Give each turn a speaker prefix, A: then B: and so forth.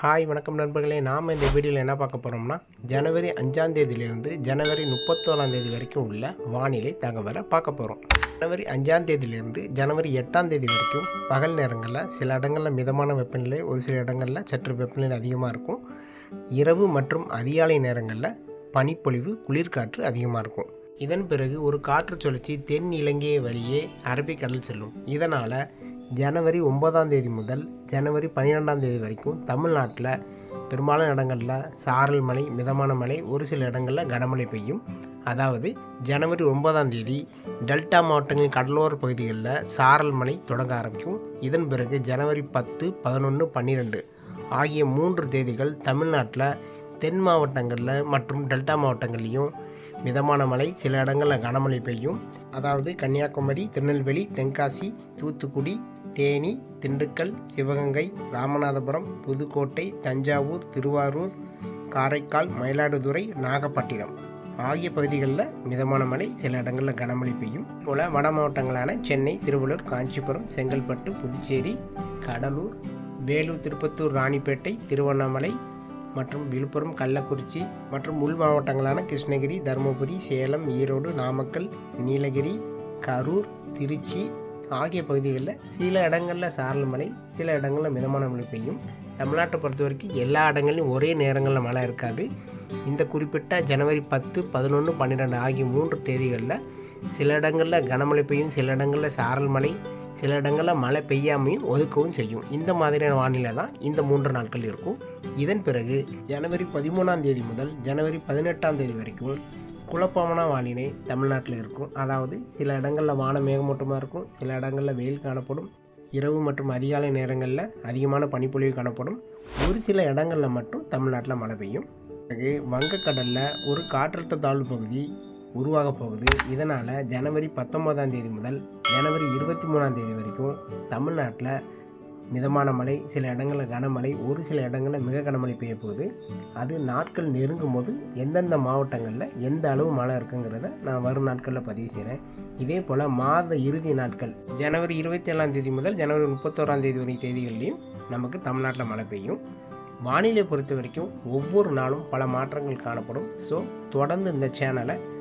A: Hi வணக்கம் நண்பர்களே. நாம் இந்த வீடியோவில் என்ன பார்க்க போகிறோம்னா ஜனவரி அஞ்சாம் தேதியிலிருந்து ஜனவரி முப்பத்தோராம் தேதி வரைக்கும் உள்ள வானிலை தகவலை பார்க்க போகிறோம் ஜனவரி அஞ்சாம் தேதியிலிருந்து ஜனவரி எட்டாம் தேதி வரைக்கும் பகல் நேரங்களில் சில இடங்களில் மிதமான வெப்பநிலை ஒரு சில இடங்களில் சற்று வெப்பநிலை அதிகமாக இருக்கும். இரவு மற்றும் அதிகாலை நேரங்களில் பனிப்பொழிவு குளிர்காற்று அதிகமாக இருக்கும். இதன் பிறகு ஒரு காற்று சுழற்சி தென் இலங்கை வழியே அரபிக்கடல் செல்லும். இதனால் ஜனவரி ஒன்பதாம் தேதி முதல் ஜனவரி பன்னிரெண்டாம் தேதி வரைக்கும் தமிழ்நாட்டில் பெரும்பாலான இடங்களில் சாரல் மழை மிதமான மழை ஒரு சில இடங்களில் கனமழை பெய்யும். அதாவது ஜனவரி ஒன்பதாம் தேதி டெல்டா மாவட்டங்களின் கடலோர பகுதிகளில் சாரல் மழை தொடங்க ஆரம்பிக்கும். இதன் பிறகு ஜனவரி பத்து பதினொன்று பன்னிரெண்டு ஆகிய மூன்று தேதிகள் தமிழ்நாட்டில் தென் மாவட்டங்களில் மற்றும் டெல்டா மாவட்டங்கள்லேயும் மிதமான மழை சில இடங்களில் கனமழை பெய்யும். அதாவது கன்னியாகுமரி திருநெல்வேலி தென்காசி தூத்துக்குடி தேனி திண்டுக்கல் சிவகங்கை ராமநாதபுரம் புதுக்கோட்டை தஞ்சாவூர் திருவாரூர் காரைக்கால் மயிலாடுதுறை நாகப்பட்டினம். ஆகிய பகுதிகளில் மிதமான மழை சில இடங்களில் கனமழை பெய்யும். போல வட மாவட்டங்களான சென்னை திருவள்ளூர் காஞ்சிபுரம் செங்கல்பட்டு புதுச்சேரி கடலூர் வேலூர் திருப்பத்தூர் ராணிப்பேட்டை திருவண்ணாமலை மற்றும் விழுப்புரம் கள்ளக்குறிச்சி மற்றும் உள் மாவட்டங்களான கிருஷ்ணகிரி தருமபுரி சேலம் ஈரோடு நாமக்கல் நீலகிரி கரூர் திருச்சி ஆகிய பகுதிகளில் சில இடங்களில் சாரல் மழை சில இடங்களில் மிதமான மழை பெய்யும். தமிழ்நாட்டை பொறுத்த வரைக்கும் எல்லா இடங்கள்லையும் ஒரே நேரங்களில் மழை இருக்காது. இந்த குறிப்பிட்ட ஜனவரி பத்து பதினொன்று பன்னிரெண்டு ஆகிய மூன்று தேதிகளில் சில இடங்களில் கனமழை பெய்யும் சில இடங்களில் சாரல் மழை சில இடங்களில் மழை பெய்யாமையும் ஒதுக்கவும் செய்யும். இந்த மாதிரியான வானிலை தான் இந்த மூன்று நாட்கள் இருக்கும். இதன் பிறகு ஜனவரி பதிமூணாம் தேதி முதல் ஜனவரி பதினெட்டாம் தேதி வரைக்கும் குழப்பமான வானிலை தமிழ்நாட்டில் இருக்கும். அதாவது சில இடங்களில் வானம் மேகமூட்டமாக இருக்கும். சில இடங்களில் வெயில் காணப்படும். இரவு மற்றும் அதிகாலை நேரங்களில் அதிகமான பனிப்பொழிவு காணப்படும். ஒரு சில இடங்களில் மட்டும் தமிழ்நாட்டில் மழை பெய்யும். பிறகு வங்கக்கடலில் ஒரு காற்றழுத்த தாழ்வு பகுதி உருவாக போகுது. இதனால் ஜனவரி பத்தொன்பதாம் தேதி முதல் ஜனவரி இருபத்தி மூணாம் தேதி வரைக்கும் தமிழ்நாட்டில் மிதமான மழை சில இடங்களில் கனமழை ஒரு சில இடங்களில் மிக கனமழை பெய்ய போகுது. அது நாட்கள் நெருங்கும் போது எந்தெந்த மாவட்டங்களில் எந்த அளவு மழை இருக்குங்கிறத நான் வரும் நாட்களில் பதிவு செய்கிறேன் இதே போல் மாத இறுதி நாட்கள் ஜனவரி இருபத்தி ஏழாம் தேதி முதல் ஜனவரி முப்பத்தோராம் தேதி வரை தேதிகள்லையும் நமக்கு தமிழ்நாட்டில் மழை பெய்யும். வானிலை பொறுத்த வரைக்கும் ஒவ்வொரு நாளும் பல மாற்றங்கள் காணப்படும். ஸோ தொடர்ந்து இந்த சேனலை